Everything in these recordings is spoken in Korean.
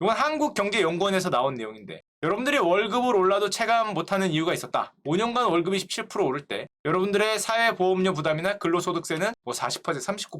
이건 한국경제연구원에서 나온 내용인데 여러분들이 월급을 올라도 체감 못하는 이유가 있었다. 5년간 월급이 17% 오를 때 여러분들의 사회보험료 부담이나 근로소득세는 뭐 40%,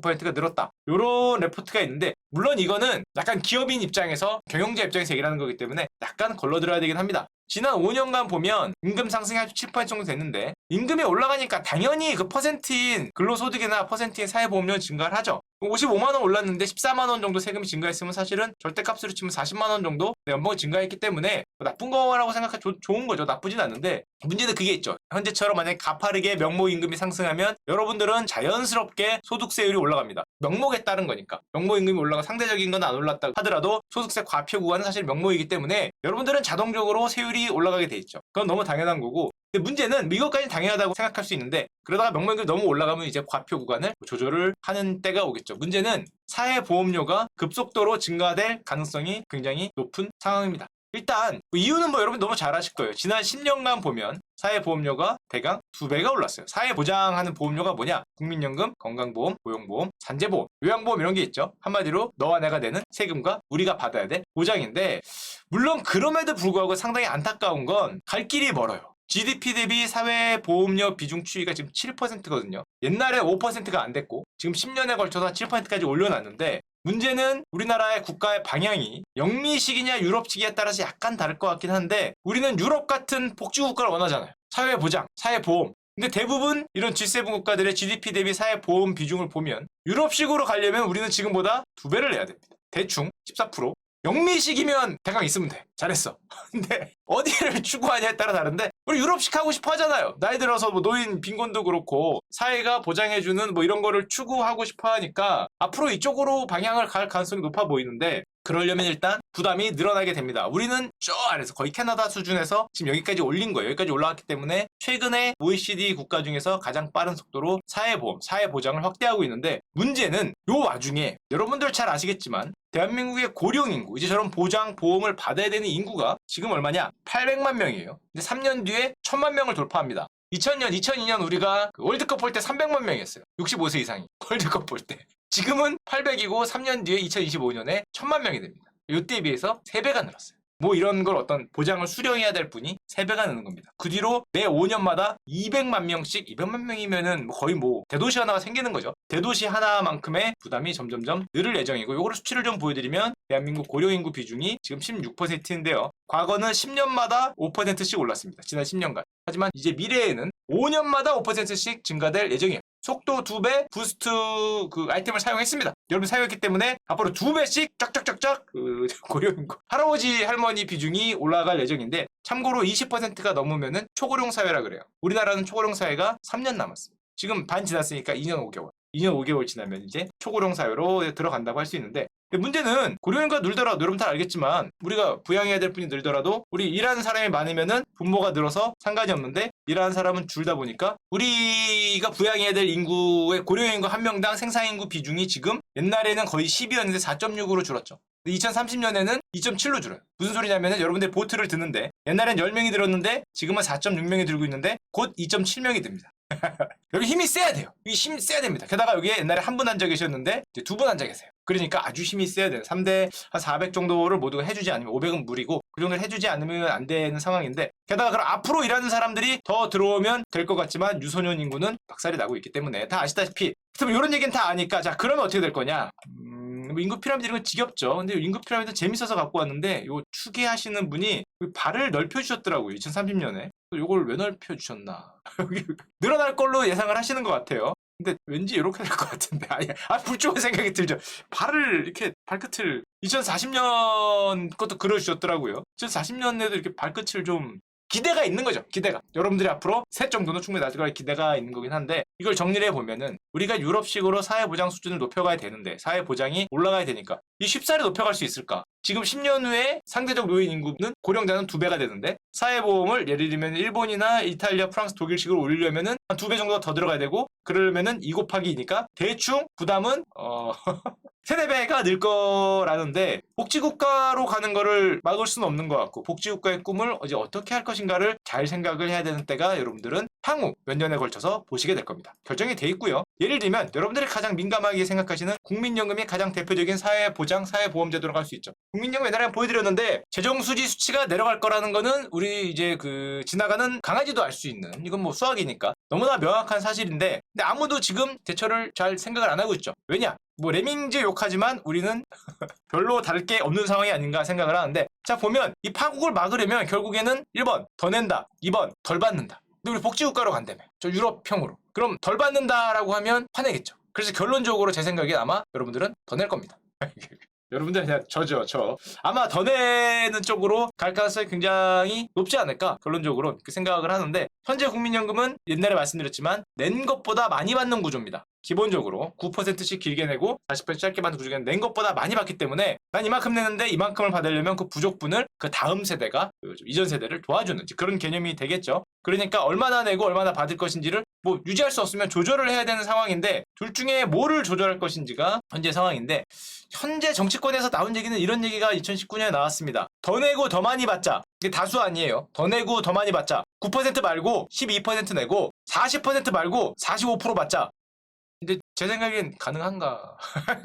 39%가 늘었다. 이런 레포트가 있는데 물론 이거는 약간 기업인 입장에서 경영자 입장에서 얘기하는 거기 때문에 약간 걸러들어야 되긴 합니다. 지난 5년간 보면 임금 상승이 한 7% 정도 됐는데 임금이 올라가니까 당연히 그 퍼센트인 근로소득이나 퍼센트인 사회보험료 증가를 하죠. 55만 원 올랐는데 14만 원 정도 세금이 증가했으면 사실은 절대값으로 치면 40만 원 정도 연봉이 증가했기 때문에 뭐 나쁜 거라고 생각하 조, 좋은 거죠. 나쁘진 않는데 문제는 그게 있죠. 현재처럼 만약에 가파르게 명목 임금이 상승하면 여러분들은 자연스럽게 소득세율이 올라갑니다. 명목에 따른 거니까. 명목 임금이 올라가 상대적인 건 안 올랐다 하더라도 소득세 과표 구간은 사실 명목이기 때문에 여러분들은 자동적으로 세율이 올라가게 돼 있죠. 그건 너무 당연한 거고 근데 문제는 이것까지는 당연하다고 생각할 수 있는데 그러다가 명목임금이 너무 올라가면 이제 과표 구간을 조절을 하는 때가 오겠죠. 문제는 사회보험료가 급속도로 증가될 가능성이 굉장히 높은 상황입니다. 일단 이유는 뭐 여러분 너무 잘 아실 거예요. 지난 10년간 보면 사회보험료가 대강 두 배가 올랐어요. 사회보장하는 보험료가 뭐냐? 국민연금, 건강보험, 고용보험, 산재보험, 요양보험 이런 게 있죠. 한마디로 너와 내가 내는 세금과 우리가 받아야 될 보장인데 물론 그럼에도 불구하고 상당히 안타까운 건 갈 길이 멀어요. GDP 대비 사회보험료 비중 추이가 지금 7%거든요. 옛날에 5%가 안 됐고 지금 10년에 걸쳐서 7%까지 올려놨는데 문제는 우리나라의 국가의 방향이 영미식이냐 유럽식에 따라서 약간 다를 것 같긴 한데 우리는 유럽 같은 복지국가를 원하잖아요. 사회보장, 사회보험. 근데 대부분 이런 G7 국가들의 GDP 대비 사회보험 비중을 보면 유럽식으로 가려면 우리는 지금보다 두 배를 내야 됩니다. 대충 14%. 영미식이면 대강 있으면 돼. 잘했어. 근데 어디를 추구하냐에 따라 다른데 우리 유럽식 하고 싶어 하잖아요. 나이 들어서 뭐 노인 빈곤도 그렇고 사회가 보장해주는 뭐 이런 거를 추구하고 싶어 하니까 앞으로 이쪽으로 방향을 갈 가능성이 높아 보이는데 그러려면 일단 부담이 늘어나게 됩니다. 우리는 저 아래서 거의 캐나다 수준에서 지금 여기까지 올린 거예요. 여기까지 올라왔기 때문에 최근에 OECD 국가 중에서 가장 빠른 속도로 사회보험, 사회보장을 확대하고 있는데 문제는 요 와중에 여러분들 잘 아시겠지만 대한민국의 고령 인구, 이제 저런 보장, 보험을 받아야 되는 인구가 지금 얼마냐? 800만 명이에요. 근데 3년 뒤에 1000만 명을 돌파합니다. 2000년, 2002년 우리가 그 월드컵 볼 때 300만 명이었어요. 65세 이상이. 월드컵 볼 때. 지금은 800이고 3년 뒤에 2025년에 1000만 명이 됩니다. 이때에 비해서 3배가 늘었어요. 뭐 이런 걸 어떤 보장을 수령해야 될 분이 3배가 느는 겁니다. 그 뒤로 매 5년마다 200만 명씩, 200만 명이면은 뭐 거의 뭐 대도시 하나가 생기는 거죠. 대도시 하나만큼의 부담이 점점점 늘을 예정이고 요거를 수치를 좀 보여드리면 대한민국 고령인구 비중이 지금 16%인데요. 과거는 10년마다 5%씩 올랐습니다. 지난 10년간. 하지만 이제 미래에는 5년마다 5%씩 증가될 예정이에요. 속도 2배 부스트 그 아이템을 사용했습니다. 여러분 사용했기 때문에 앞으로 2배씩 쫙쫙쫙쫙 그 고령인구 할아버지 할머니 비중이 올라갈 예정인데 참고로 20%가 넘으면은 초고령 사회라 그래요. 우리나라는 초고령 사회가 3년 남았습니다. 지금 반 지났으니까 2년 5개월. 2년 5개월 지나면 이제 초고령 사회로 들어간다고 할 수 있는데 문제는 고령인구가 늘더라도 여러분 다 알겠지만 우리가 부양해야 될 분이 늘더라도 우리 일하는 사람이 많으면은 분모가 늘어서 상관이 없는데 일하는 사람은 줄다 보니까 우리가 부양해야 될 인구의 고령인구 한 명당 생산인구 비중이 지금 옛날에는 거의 10이었는데 4.6으로 줄었죠. 2030년에는 2.7로 줄어요. 무슨 소리냐면은 여러분들 보트를 드는데 옛날엔 10명이 들었는데 지금은 4.6명이 들고 있는데 곧 2.7명이 됩니다. 여기 힘이 세야 돼요. 이 힘이 세야 됩니다. 게다가 여기에 옛날에 한 분 앉아 계셨는데 두 분 앉아 계세요. 그러니까 아주 힘이 세야 돼요. 3대 한 400 정도를 모두 해주지 않으면 500은 무리고 그 정도를 해주지 않으면 안 되는 상황인데 게다가 그럼 앞으로 일하는 사람들이 더 들어오면 될 것 같지만 유소년 인구는 박살이 나고 있기 때문에 다 아시다시피 그럼 이런 얘기는 다 아니까 자 그러면 어떻게 될 거냐? 음, 뭐 인구 피라미드 이런 거 지겹죠. 근데 인구 피라미드 재밌어서 갖고 왔는데 요 추계하시는 분이 발을 넓혀 주셨더라고요. 2030년에. 요걸 왜 넓혀 주셨나? 늘어날 걸로 예상을 하시는 것 같아요. 근데 왠지 이렇게 될 것 같은데. 아니 아 불조한 생각이 들죠. 발을 이렇게 발끝을 2040년 것도 그려주셨더라고요. 2040년에도 이렇게 발끝을 좀 기대가 있는 거죠 기대가. 여러분들이 앞으로 셋 정도는 충분히 나을 거라 기대가 있는 거긴 한데 이걸 정리를 해보면은 우리가 유럽식으로 사회보장 수준을 높여가야 되는데 사회보장이 올라가야 되니까 이 쉽사리 높여갈 수 있을까 지금 10년 후에 상대적 노인 인구는 고령자는 두 배가 되는데 사회보험을 예를 들면 일본이나 이탈리아, 프랑스, 독일식으로 올리려면 은 한두배 정도가 더 들어가야 되고 그러려면은 2 곱하기 2니까 대충 부담은 어 세네 배가 늘 거라는데 복지국가로 가는 거를 막을 수는 없는 것 같고 복지국가의 꿈을 이제 어떻게 할 것인가를 잘 생각을 해야 되는 때가 여러분들은 향후 몇 년에 걸쳐서 보시게 될 겁니다. 결정이 돼 있고요. 예를 들면 여러분들이 가장 민감하게 생각하시는 국민연금이 가장 대표적인 사회보장, 사회보험제도라고 할 수 있죠. 국민연금 옛날에 보여드렸는데 재정수지 수치가 내려갈 거라는 거는 우리 이제 그 지나가는 강아지도 알 수 있는 이건 뭐 수학이니까 너무나 명확한 사실인데 근데 아무도 지금 대처를 잘 생각을 안 하고 있죠. 왜냐? 뭐 레밍즈 욕하지만 우리는 별로 다를 게 없는 상황이 아닌가 생각을 하는데 자 보면 이 파국을 막으려면 결국에는 1번 더 낸다 2번 덜 받는다 근데 우리 복지국가로 간다며. 저 유럽형으로. 그럼 덜 받는다라고 하면 화내겠죠. 그래서 결론적으로 제 생각엔 아마 여러분들은 더 낼 겁니다. 여러분들 그냥 저죠 저. 아마 더 내는 쪽으로 갈 가능성이 굉장히 높지 않을까. 결론적으로 그 생각을 하는데 현재 국민연금은 옛날에 말씀드렸지만 낸 것보다 많이 받는 구조입니다. 기본적으로 9%씩 길게 내고 40% 짧게 받는 구조가 낸 것보다 많이 받기 때문에 난 이만큼 내는데 이만큼을 받으려면 그 부족분을 그 다음 세대가 그 이전 세대를 도와주는 그런 개념이 되겠죠. 그러니까 얼마나 내고 얼마나 받을 것인지를 뭐 유지할 수 없으면 조절을 해야 되는 상황인데 둘 중에 뭐를 조절할 것인지가 현재 상황인데 현재 정치권에서 나온 얘기는 이런 얘기가 2019년에 나왔습니다. 더 내고 더 많이 받자. 이게 다수 아니에요. 더 내고 더 많이 받자. 9% 말고 12% 내고 40% 말고 45% 받자. 근데 제 생각엔 가능한가?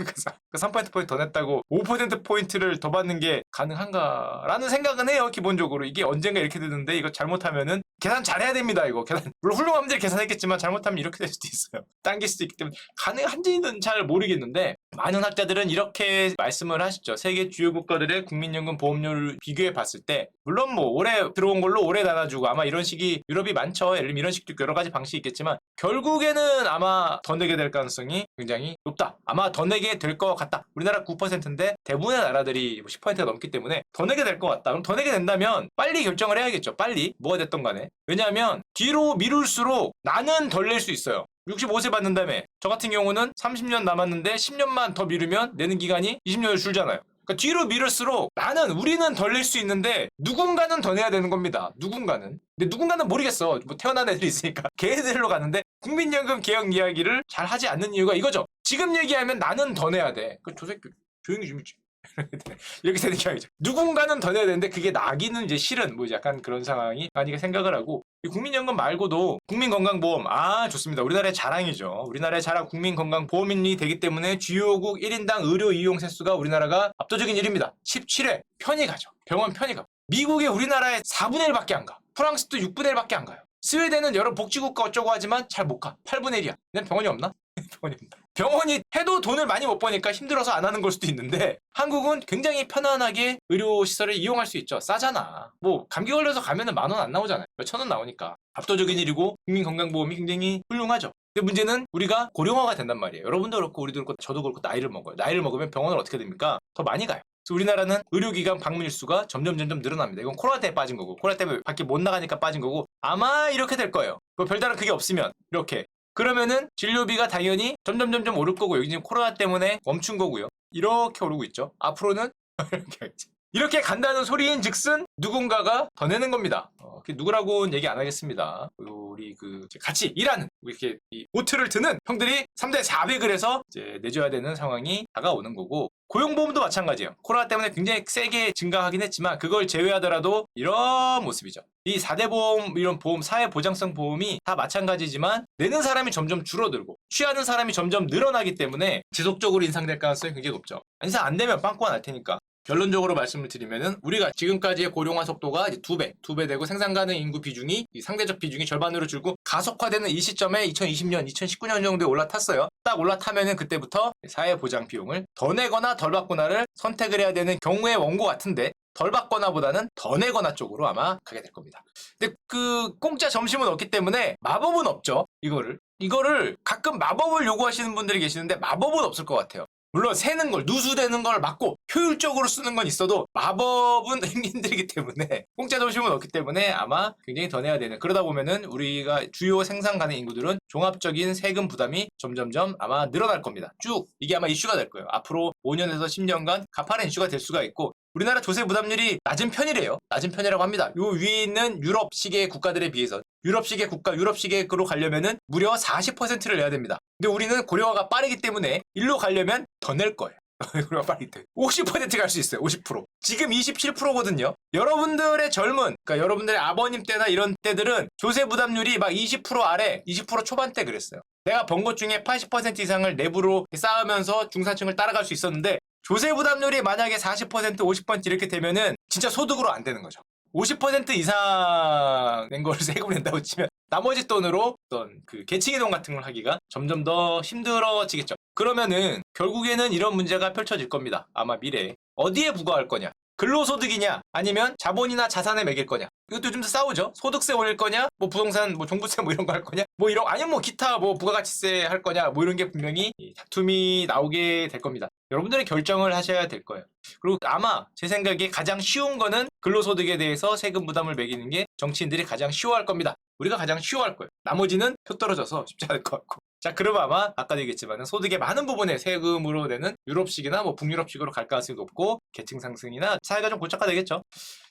그 3%포인트 더 냈다고 5%포인트를 더 받는 게 가능한가? 라는 생각은 해요, 기본적으로. 이게 언젠가 이렇게 되는데 이거 잘못하면은 계산 잘해야 됩니다, 이거. 계산. 물론 훌륭한 분들이 계산했겠지만 잘못하면 이렇게 될 수도 있어요. 당길 수도 있기 때문에 가능한지는 잘 모르겠는데 많은 학자들은 이렇게 말씀을 하시죠. 세계 주요 국가들의 국민연금 보험료를 비교해 봤을 때 물론 뭐 올해 들어온 걸로 올해 나눠주고 아마 이런 식이 유럽이 많죠. 예를 들면 이런 식도 여러 가지 방식이 있겠지만 결국에는 아마 더 내게 될 가능성이 굉장히 높다. 아마 더 내게 될 것 같다. 우리나라 9%인데 대부분의 나라들이 10%가 넘기 때문에 더 내게 될 것 같다. 그럼 더 내게 된다면 빨리 결정을 해야겠죠. 빨리 뭐가 됐던 간에. 왜냐하면 뒤로 미룰수록 나는 덜 낼 수 있어요. 65세 받는다며 저 같은 경우는 30년 남았는데 10년만 더 미루면 내는 기간이 20년을 줄잖아요. 그러니까 뒤로 미룰수록 나는 우리는 덜 낼 수 있는데 누군가는 더 내야 되는 겁니다. 누군가는. 근데 누군가는 모르겠어. 뭐 태어난 애들이 있으니까 걔들로 가는데 국민연금 개혁 이야기를 잘 하지 않는 이유가 이거죠. 지금 얘기하면 나는 더 내야 돼. 그저 새끼 조용히 좀 있지. 이렇게 되는 게 아니죠. 누군가는 더 내야 되는데 그게 나기는 이제 싫은 뭐 약간 그런 상황이 아니가 생각을 하고 이 국민연금 말고도 국민건강보험 아 좋습니다. 우리나라의 자랑이죠. 우리나라의 자랑 국민건강보험인이 되기 때문에 주요국 1인당 의료 이용 세수가 우리나라가 압도적인 일입니다. 17회 편히 가죠. 병원 편히 가. 미국이 우리나라의 4분의 1밖에 안 가. 프랑스도 6분의 1밖에 안 가요. 스웨덴은 여러 복지국가 어쩌고 하지만 잘 못 가. 8분의 1이야. 난 병원이 없나? 병원이 없다. 병원이 해도 돈을 많이 못 버니까 힘들어서 안 하는 걸 수도 있는데 한국은 굉장히 편안하게 의료시설을 이용할 수 있죠. 싸잖아. 뭐 감기 걸려서 가면은 만 원 안 나오잖아요. 몇천 원 나오니까. 압도적인 일이고 국민건강보험이 굉장히 훌륭하죠. 근데 문제는 우리가 고령화가 된단 말이에요. 여러분도 그렇고 우리도 그렇고 저도 그렇고 나이를 먹어요. 나이를 먹으면 병원을 어떻게 됩니까? 더 많이 가요. 그래서 우리나라는 의료기관 방문 일 수가 점점 점점 늘어납니다. 이건 코로나 때문에 빠진 거고 코로나 때문에 밖에 못 나가니까 빠진 거고 아마 이렇게 될 거예요. 뭐 별다른 그게 없으면 이렇게 그러면은 진료비가 당연히 점점 점점 오를 거고 여기 지금 코로나 때문에 멈춘 거고요. 이렇게 오르고 있죠. 앞으로는 이렇게 하겠지. 이렇게 간다는 소리인 즉슨 누군가가 더 내는 겁니다. 어, 그 누구라고는 얘기 안 하겠습니다. 우리 그 같이 일하는 이렇게 이 보트를 드는 형들이 3대 400을 해서 이제 내줘야 되는 상황이 다가오는 거고 고용보험도 마찬가지예요. 코로나 때문에 굉장히 세게 증가하긴 했지만 그걸 제외하더라도 이런 모습이죠. 이 4대 보험 이런 보험 사회 보장성 보험이 다 마찬가지지만 내는 사람이 점점 줄어들고 취하는 사람이 점점 늘어나기 때문에 지속적으로 인상될 가능성이 굉장히 높죠. 인상 안 되면 빵꾸가 날 테니까. 결론적으로 말씀을 드리면은 우리가 지금까지의 고령화 속도가 이제 두 배, 두 배 되고 생산 가능 인구 비중이 이 상대적 비중이 절반으로 줄고 가속화되는 이 시점에 2020년, 2019년 정도에 올라탔어요. 딱 올라타면은 그때부터 사회 보장 비용을 더 내거나 덜 받거나를 선택을 해야 되는 경우의 원고 같은데 덜 받거나 보다는 더 내거나 쪽으로 아마 가게 될 겁니다. 근데 그 공짜 점심은 없기 때문에 마법은 없죠. 이거를 이거를 가끔 마법을 요구하시는 분들이 계시는데 마법은 없을 것 같아요. 물론 세는 걸 누수되는 걸 막고 효율적으로 쓰는 건 있어도 마법은 힘들기 때문에 공짜 점심은 없기 때문에 아마 굉장히 더 내야 되는 그러다 보면은 우리가 주요 생산 가능 인구들은 종합적인 세금 부담이 점점점 아마 늘어날 겁니다. 쭉 이게 아마 이슈가 될 거예요. 앞으로 5년에서 10년간 가파른 이슈가 될 수가 있고 우리나라 조세 부담률이 낮은 편이래요. 낮은 편이라고 합니다. 요 위에 있는 유럽식의 국가들에 비해서 유럽식의 국가, 유럽식으로 가려면은 무려 40%를 내야 됩니다. 근데 우리는 고령화가 빠르기 때문에 일로 가려면 더 낼 거예요. 고령화 빠르기 때문에 50%갈 수 있어요. 50%. 지금 27%거든요. 여러분들의 젊은, 그러니까 여러분들의 아버님 때나 이런 때들은 조세 부담률이 막 20% 아래, 20% 초반대 그랬어요. 내가 번 것 중에 80% 이상을 내부로 쌓으면서 중산층을 따라갈 수 있었는데 조세 부담률이 만약에 40% 50% 이렇게 되면은 진짜 소득으로 안 되는 거죠. 50% 이상 낸 거를 세금을 낸다고 치면 나머지 돈으로 어떤 그 계층 이동 같은 걸 하기가 점점 더 힘들어지겠죠. 그러면은 결국에는 이런 문제가 펼쳐질 겁니다. 아마 미래에 어디에 부과할 거냐? 근로소득이냐? 아니면 자본이나 자산에 매길 거냐? 이것도 요즘 싸우죠. 소득세 올릴 거냐? 뭐 부동산 뭐 종부세 뭐 이런 거 할 거냐? 뭐 이런 아니면 뭐 기타 뭐 부가가치세 할 거냐? 뭐 이런 게 분명히 이 다툼이 나오게 될 겁니다. 여러분들이 결정을 하셔야 될 거예요. 그리고 아마 제 생각에 가장 쉬운 거는 근로소득에 대해서 세금 부담을 매기는 게 정치인들이 가장 쉬워할 겁니다. 우리가 가장 쉬워할 거예요. 나머지는 표 떨어져서 쉽지 않을 것 같고 자, 그러면 아마 아까도 얘기했지만 소득의 많은 부분에 세금으로 내는 유럽식이나 뭐 북유럽식으로 갈 가능성이 높고 계층 상승이나 사회가 좀 고착화되겠죠.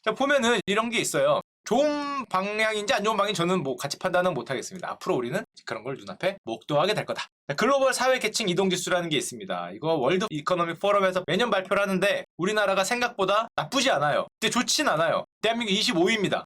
자, 보면은 이런 게 있어요. 좋은 방향인지 안 좋은 방향인지 저는 뭐 같이 판단은 못 하겠습니다. 앞으로 우리는 그런 걸 눈앞에 목도하게 될 거다. 자, 글로벌 사회 계층 이동 지수라는 게 있습니다. 이거 월드 이코노미 포럼에서 매년 발표를 하는데 우리나라가 생각보다 나쁘지 않아요. 근데 좋진 않아요. 대한민국 25위입니다.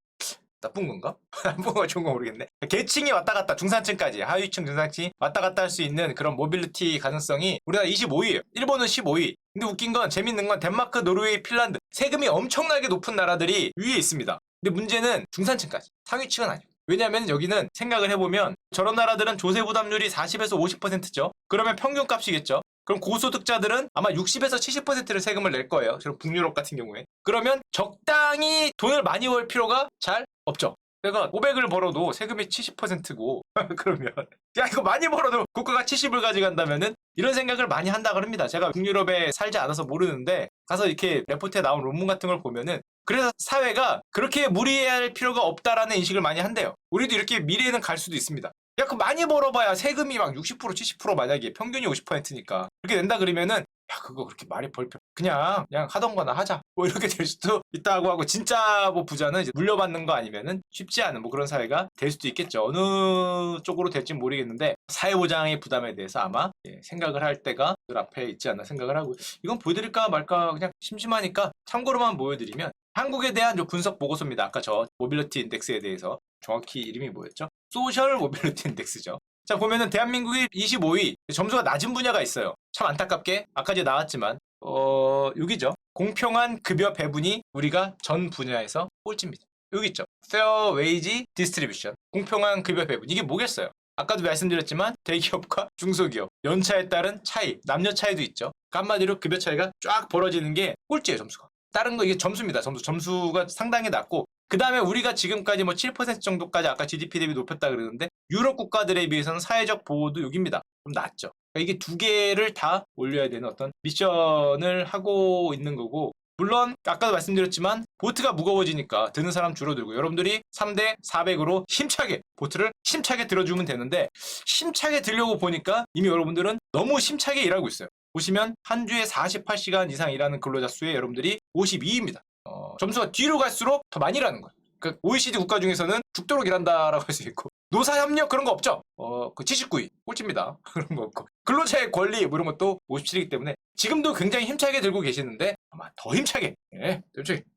나쁜 건가? 나쁜 건가 좋은 건 모르겠네. 계층이 왔다 갔다 중산층까지 하위층 중산층이 왔다 갔다 할 수 있는 그런 모빌리티 가능성이 우리나라 25위예요. 일본은 15위. 근데 웃긴 건 재밌는 건 덴마크, 노르웨이, 핀란드 세금이 엄청나게 높은 나라들이 위에 있습니다. 근데 문제는 중산층까지 상위층은 아니에요. 왜냐하면 여기는 생각을 해보면 저런 나라들은 조세 부담률이 40에서 50%죠. 그러면 평균 값이겠죠. 그럼 고소득자들은 아마 60에서 70%를 세금을 낼 거예요. 저런 북유럽 같은 경우에. 그러면 적당히 돈을 많이 벌 필요가 잘 없죠. 내가 500을 벌어도 세금이 70%고 그러면 야 이거 많이 벌어도 국가가 70을 가져간다면은 이런 생각을 많이 한다 그럽니다. 제가 북유럽에 살지 않아서 모르는데 가서 이렇게 레포트에 나온 논문 같은 걸 보면은 그래서 사회가 그렇게 무리할 필요가 없다라는 인식을 많이 한대요. 우리도 이렇게 미래에는 갈 수도 있습니다. 야, 그 많이 벌어봐야 세금이 막 60% 70% 만약에 평균이 50%니까 그렇게 낸다 그러면은 야 그거 그렇게 벌 필요 그냥 그냥 하던 거나 하자. 뭐 이렇게 될 수도 있다고 하고 진짜 뭐 부자는 이제 물려받는 거 아니면은 쉽지 않은 뭐 그런 사회가 될 수도 있겠죠. 어느 쪽으로 될지 모르겠는데 사회보장의 부담에 대해서 아마 예, 생각을 할 때가 늘 앞에 있지 않나 생각을 하고 이건 보여드릴까 말까 그냥 심심하니까 참고로만 보여드리면 한국에 대한 좀 분석 보고서입니다. 아까 저 모빌리티 인덱스에 대해서 정확히 이름이 뭐였죠? 소셜 모빌리티 인덱스죠 자 보면은 대한민국이 25위 점수가 낮은 분야가 있어요. 참 안타깝게 아까 전에 나왔지만 어 여기죠. 공평한 급여 배분이 우리가 전 분야에서 꼴찌입니다. 여기 있죠. Fair Wage Distribution 공평한 급여 배분 이게 뭐겠어요? 아까도 말씀드렸지만 대기업과 중소기업 연차에 따른 차이 남녀 차이도 있죠. 한마디로 급여 차이가 쫙 벌어지는 게 꼴찌예요 점수가. 다른 거 이게 점수입니다. 점수 점수가 상당히 낮고 그 다음에 우리가 지금까지 뭐 7% 정도까지 아까 GDP 대비 높였다 그러는데 유럽 국가들에 비해서는 사회적 보호도 여기입니다. 좀 낮죠. 그러니까 이게 두 개를 다 올려야 되는 어떤 미션을 하고 있는 거고 물론 아까도 말씀드렸지만 보트가 무거워지니까 드는 사람 줄어들고 여러분들이 3대 400으로 힘차게 보트를 힘차게 들어주면 되는데 힘차게 들려고 보니까 이미 여러분들은 너무 힘차게 일하고 있어요. 보시면 한 주에 48시간 이상 일하는 근로자 수의 여러분들이 52입니다. 어, 점수가 뒤로 갈수록 더 많이 일하는 거예요. 그 OECD 국가 중에서는 죽도록 일한다라고 할 수 있고 노사 협력 그런 거 없죠. 어, 그 79위 꼴찌입니다. 그런 거 없고 근로자의 권리 뭐 이런 것도 57이기 때문에 지금도 굉장히 힘차게 들고 계시는데 아마 더 힘차게, 예,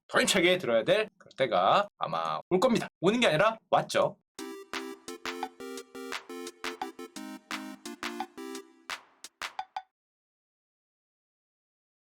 더 힘차게 들어야 될 때가 아마 올 겁니다. 오는 게 아니라 왔죠.